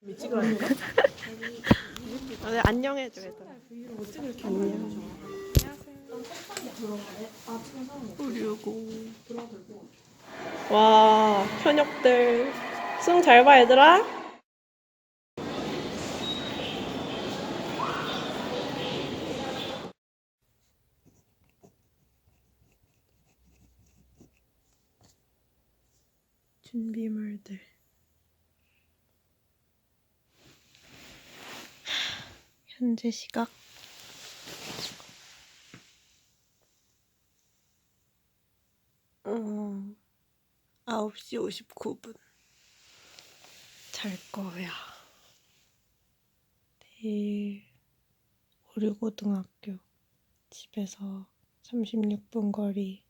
네, 안녕해줘 얘들아 못 찍을 게 안녕 우리고 와 현역들. 수능 잘봐 얘들아. 준비물들 현재 시각 음, 9시 59분. 잘 거야. 내일 오류고등학교 집에서 36분 거리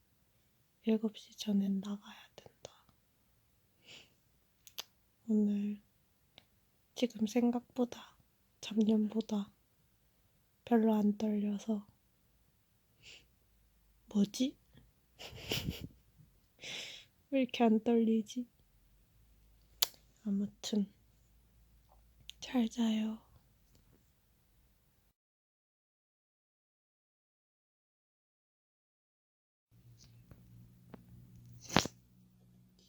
7시 전에 나가야 된다. 오늘 지금 생각보다 작년보다 별로 안 떨려서 뭐지? 왜 이렇게 안 떨리지? 아무튼 잘 자요.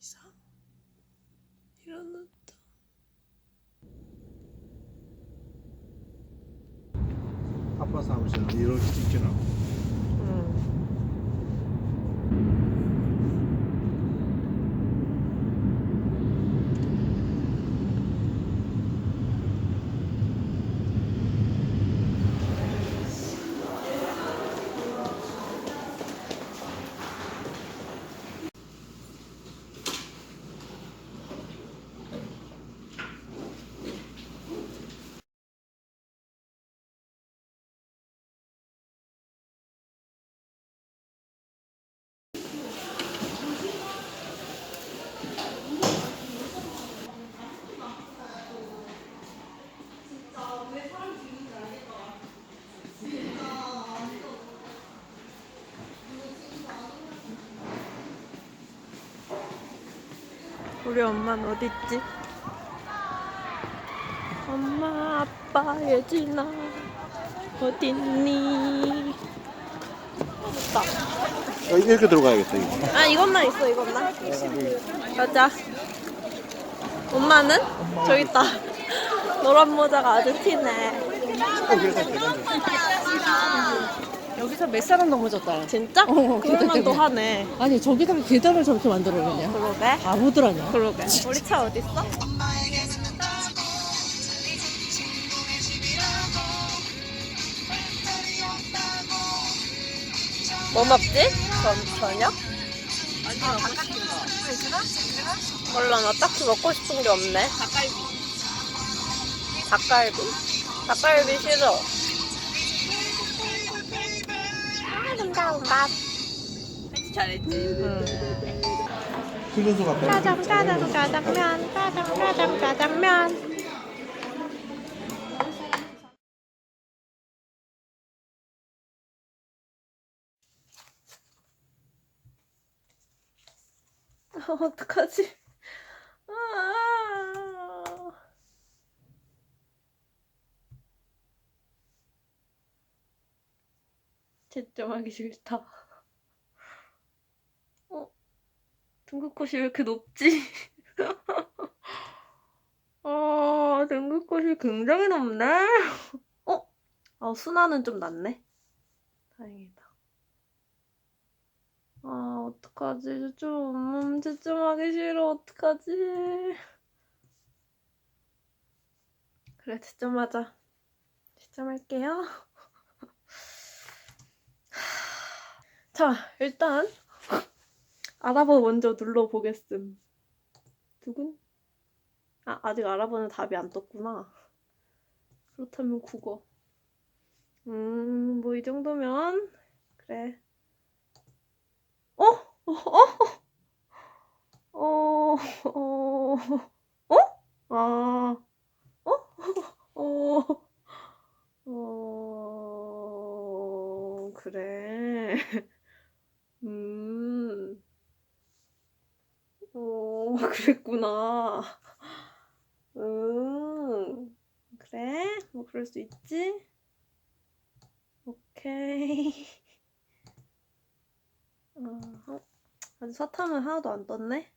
이상 일어났다. 아빠 사무실 우리 엄마는 어디 있지? 엄마, 아빠, 예진아, 어디 있니? 없다. 어, 이렇게 들어가야겠다 이거 아, 이것만 있어, 이것만. 가자. 엄마는? 저기 있다. 노란 모자가 아주 티네. 어, 그래서 되는데. 여기서 몇 사람 넘어졌다. 진짜? 어, 그럴만 또 하네. 아니 저기다가 계단을 저렇게 만들어놨냐? 그러게. 바보들 아니야? 그러게. 우리 차 어디 있어? 뭐 먹지? 전, 저녁? 몰라, 나 딱히 먹고 싶은 게 없네. 닭갈비. 닭갈비? 닭갈비 싫어. 맛. 잘했지. 응. 훈련소 갔다 짜장 짜장 짜장면 짜장 짜장 짜장면 아, 어떡하지? 채점하기 싫다. 어? 등급컷이 왜 이렇게 높지? 아, 등급컷이 굉장히 높네? 어? 아, 순화는 좀 낮네? 다행이다. 아, 어떡하지? 좀, 음, 채점하기 싫어. 어떡하지? 그래, 채점하자. 채점할게요. 자, 일단 알아보 먼저 눌러보겠음. 두근? 아, 아직 알아보는 답이 안 떴구나. 그렇다면 국어. 음, 뭐 이 정도면 그래. 어? 어? 어? 어? 어? 어? 아. 어? 어? 어, 그래. 음. 어, 그랬구나. 음. 그래? 뭐 그럴 수 있지? 오케이. 어, 어, 아직 사탐은 하나도 안 떴네?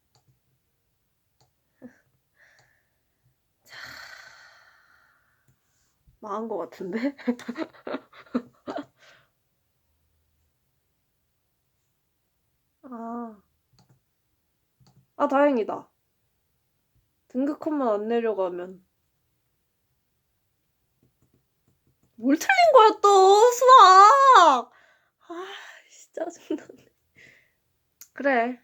자, 망한 것 같은데? 아, 아, 다행이다. 등급 컷만 안 내려가면. 뭘 틀린 거야 또? 수학 아 진짜 짜증나네. 그래.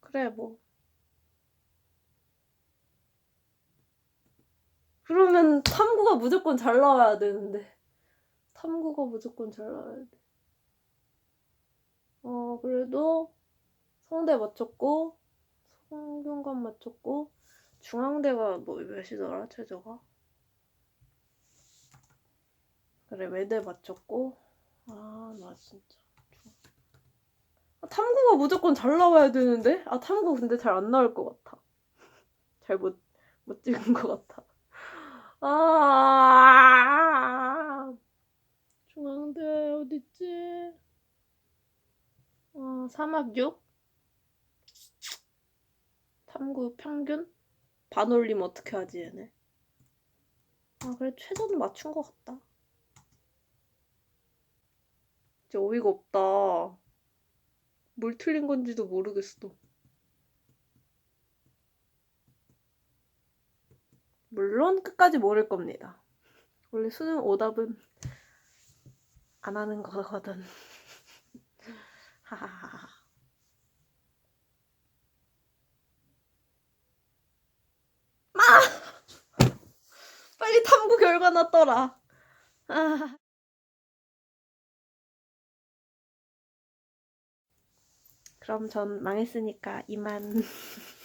그래 뭐. 그러면 탐구가 무조건 잘 나와야 되는데. 탐구가 무조건 잘 나와야 돼 어 그래도 성대 맞췄고 성균관 맞췄고 중앙대가 뭐 몇이더라 최저가? 그래 매대 맞췄고. 아 나 진짜. 아, 탐구가 무조건 잘 나와야 되는데? 아 탐구 근데 잘 안 나올 것 같아. 잘 못 못 찍은 것 같아. 아 중앙대 어딨지? 어 사막 6 탐구 평균 반올림 어떻게 하지 얘네 아 그래 최저는 맞춘 것 같다 진짜 어이가 없다. 뭘 틀린 건지도 모르겠어. 물론 끝까지 모를 겁니다. 원래 수능 오답은 안 하는 거거든. 하하하. 마! 빨리 나떠라. 아. 그럼 전 망했으니까 이만